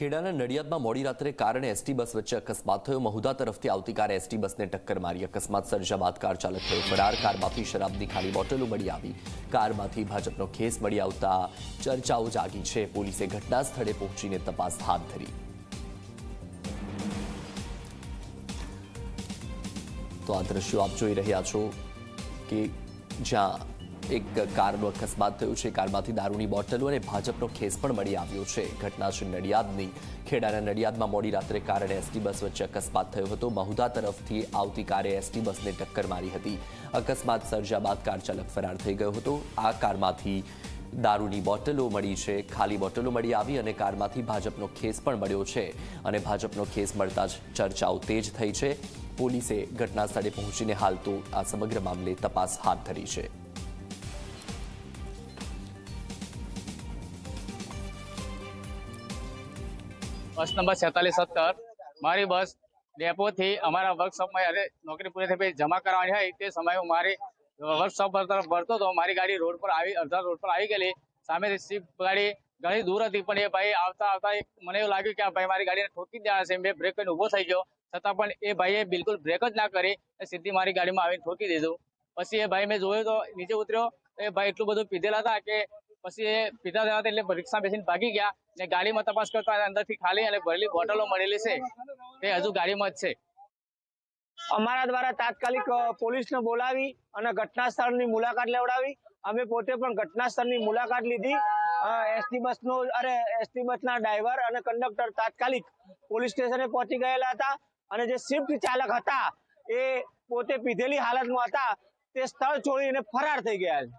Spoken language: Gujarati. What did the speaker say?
ખેડાના નડિયાદમાં મોડી રાત્રે કારણે એસટી બસ વચ્ચે અકસ્માત થયો. મહુધા તરફથી આવતી કારે એસટી બસને ટક્કર મારી અકસ્માત સર્જા બાદ કાર ચાલક થયો ફરાર. કારમાંથી શરાબની ખાલી બોટલો મળી આવી. કારમાંથી ભાજપનો ખેસ મળી આવતા ચર્ચાઓ જાગી છે. પોલીસે ઘટના સ્થળે પહોંચીને તપાસ હાથ ધરી. તો આ દ્રશ્યો આપ જોઈ રહ્યા છો કે જ્યાં એક કારનો અકસ્માત થયો છે. કારમાંથી દારૂની બોટલો અને ભાજપનો ખેસ પણ મળી આવ્યો છે. ઘટના છે નડિયાદની. ખેડાના નડિયાદમાં મોડી રાત્રે કાર અને એસટી બસ વચ્ચે અકસ્માત થયો હતો. મહુધા તરફથી આવતી કારે એસટી બસને ટક્કર મારી હતી. અકસ્માત સર્જ્યા બાદ કાર ચાલક ફરાર થઈ ગયો હતો. આ કારમાંથી દારૂની બોટલો મળી છે. ખાલી બોટલો મળી આવી અને કારમાંથી ભાજપનો ખેસ પણ મળ્યો છે. અને ભાજપનો ખેસ મળતા જ ચર્ચાઓ તેજ થઈ છે. પોલીસે ઘટના સ્થળે પહોંચીને હાલ તો આ સમગ્ર મામલે તપાસ હાથ ધરી છે. બસ નંબર છેતાલીસ સત્તર. મારી બસ ડેપોથી અમારા વર્કશોપમાં અરે નોકરી પૂરી થઈ જમા કરવાની હોય તે સમયે હું મારી વર્કશોપ તરફ ભરતો હતો. મારી ગાડી રોડ પર આવી, અડધા રોડ પર આવી ગયેલી. સામેથી સ્વિફ્ટ ગાડી, ઘણી દૂર હતી પણ એ ભાઈ આવતા આવતા મને એવું લાગ્યું કે આ ભાઈ મારી ગાડીને ઠોકી દેવાના છે. મેં બ્રેક કરીને ઊભો થઈ ગયો. છતાં પણ એ ભાઈએ બિલકુલ બ્રેક જ ના કરી સીધી મારી ગાડીમાં આવીને ઠોકી દીધું. પછી એ ભાઈ મેં જોયું તો નીચે ઉતર્યો. એ ભાઈ એટલું બધું પીધેલા હતા કે પછી પીધા હતા એટલે રિક્ષા બેસીને ભાગી ગયા ને ગાડીમાં તપાસ કરતા અંદરથી ખાલી અને ભરેલી બોટલો મળેલી છે. તે હજુ ગાડીમાં જ છે. અમારા દ્વારા તાત્કાલિક પોલીસને બોલાવી અને ઘટના સ્થળની મુલાકાત લેવડાવી. અમે પોતે પણ ઘટના સ્થળની મુલાકાત લીધી. એસટી બસનો, અરે, એસટી બસના ડ્રાઈવર અને કંડક્ટર તાત્કાલિક પોલીસ સ્ટેશને પહોંચી ગયેલા હતા અને જે સ્વિફ્ટ ચાલક હતા એ પોતે પીધેલી હાલતમાં હતા. તે સ્થળ છોડીને ફરાર થઈ ગયા